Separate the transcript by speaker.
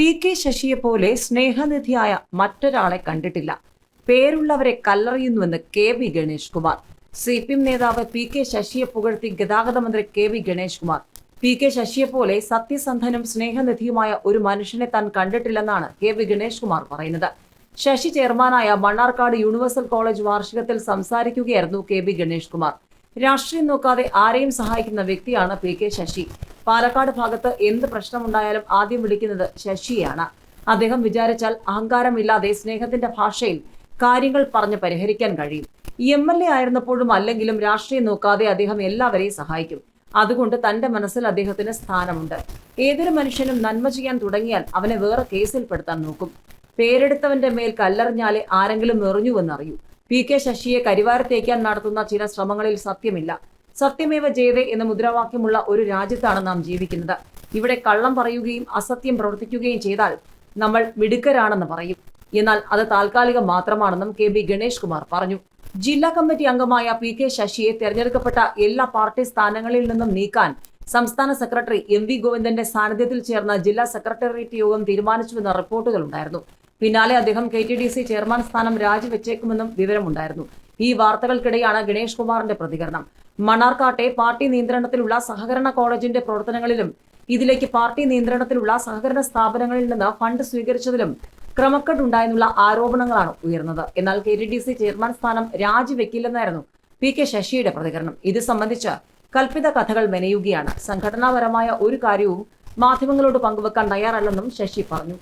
Speaker 1: P K ശശിയെ പോലെ സ്നേഹനിധിയായ മറ്റൊരാളെ കണ്ടിട്ടില്ല. പേരുള്ളവരെ കല്ലെറിയുന്നുവെന്ന് K V Ganesh Kumar. C P M നേതാവ് പി കെ ശശിയെ പുകഴ്ത്തി ഗതാഗത മന്ത്രി K V Ganesh Kumar. P K ശശിയെ പോലെ സത്യസന്ധനും സ്നേഹനിധിയുമായ ഒരു മനുഷ്യനെ താൻ കണ്ടിട്ടില്ലെന്നാണ് കെ വി ഗണേഷ് കുമാർ പറയുന്നത്. ശശി ചെയർമാനായ മണ്ണാർക്കാട് യൂണിവേഴ്സൽ കോളേജ് വാർഷികത്തിൽ സംസാരിക്കുകയായിരുന്നു കെ വി ഗണേഷ് കുമാർ. രാഷ്ട്രീയം നോക്കാതെ ആരെയും സഹായിക്കുന്ന വ്യക്തിയാണ് പി കെ ശശി. പാലക്കാട് ഭാഗത്ത് എന്ത് പ്രശ്നമുണ്ടായാലും ആദ്യം വിളിക്കുന്നത് ശശിയാണ്. അദ്ദേഹം വിചാരിച്ചാൽ അഹങ്കാരമില്ലാതെ സ്നേഹത്തിന്റെ ഭാഷയിൽ കാര്യങ്ങൾ പറഞ്ഞ് പരിഹരിക്കാൻ കഴിയും. എം എൽ എ ആയിരുന്നപ്പോഴും അല്ലെങ്കിലും രാഷ്ട്രീയം നോക്കാതെ അദ്ദേഹം എല്ലാവരെയും സഹായിക്കും. അതുകൊണ്ട് തന്റെ മനസ്സിൽ അദ്ദേഹത്തിന് സ്ഥാനമുണ്ട്. ഏതൊരു മനുഷ്യനും നന്മ ചെയ്യാൻ തുടങ്ങിയാൽ അവനെ വേറെ കേസിൽപ്പെടുത്താൻ നോക്കും. പേരെടുത്തവന്റെ മേൽ കല്ലെറിഞ്ഞാലേ ആരെങ്കിലും എറിഞ്ഞുവെന്നറിയൂ. പി കെ ശശിയെ കരിവാരത്തേക്കാൻ നടത്തുന്ന ചില ശ്രമങ്ങളിൽ സത്യമില്ല. സത്യമേവ ജയതേ എന്ന മുദ്രാവാക്യമുള്ള ഒരു രാജ്യത്താണ് നാം ജീവിക്കുന്നത്. ഇവിടെ കള്ളം പറയുകയും അസത്യം പ്രവർത്തിക്കുകയും ചെയ്താൽ നമ്മൾ മിടുക്കരാണെന്ന് പറയും. എന്നാൽ അത് താൽക്കാലികം മാത്രമാണെന്നും കെ ബി ഗണേഷ് കുമാർ പറഞ്ഞു. ജില്ലാ കമ്മിറ്റി അംഗമായ പി കെ ശശിയെ തെരഞ്ഞെടുക്കപ്പെട്ട എല്ലാ പാർട്ടി സ്ഥാനങ്ങളിൽ നിന്നും നീക്കാൻ സംസ്ഥാന സെക്രട്ടറി എം വി ഗോവിന്ദന്റെ സാന്നിധ്യത്തിൽ ചേർന്ന ജില്ലാ സെക്രട്ടേറിയറ്റ് യോഗം തീരുമാനിച്ചുവെന്ന റിപ്പോർട്ടുകൾ ഉണ്ടായിരുന്നു പിന്നാലെ അദ്ദേഹം K T D C chairman സ്ഥാനം രാജിവെച്ചേക്കുമെന്നും വിവരമുണ്ടായിരുന്നു. ഈ വാർത്തകൾക്കിടെയാണ് ഗണേഷ് കുമാറിന്റെ പ്രതികരണം. മണ്ണാർക്കാട്ടെ പാർട്ടി നിയന്ത്രണത്തിലുള്ള സഹകരണ കോളേജിന്റെ പ്രവർത്തനങ്ങളിലും ഇതിലേക്ക് പാർട്ടി നിയന്ത്രണത്തിലുള്ള സഹകരണ സ്ഥാപനങ്ങളിൽ നിന്ന് ഫണ്ട് സ്വീകരിച്ചതിലും ക്രമക്കേട് ഉണ്ടായെന്നുള്ള ആരോപണങ്ങളാണ് ഉയർന്നത്. എന്നാൽ K T D C chairman സ്ഥാനം രാജിവെക്കില്ലെന്നായിരുന്നു പി കെ ശശിയുടെ പ്രതികരണം. ഇത് സംബന്ധിച്ച് കൽപ്പിത കഥകൾ മെനയുകയാണ്. സംഘടനാപരമായ ഒരു കാര്യവും മാധ്യമങ്ങളോട് പങ്കുവെക്കാൻ തയ്യാറല്ലെന്നും ശശി പറഞ്ഞു.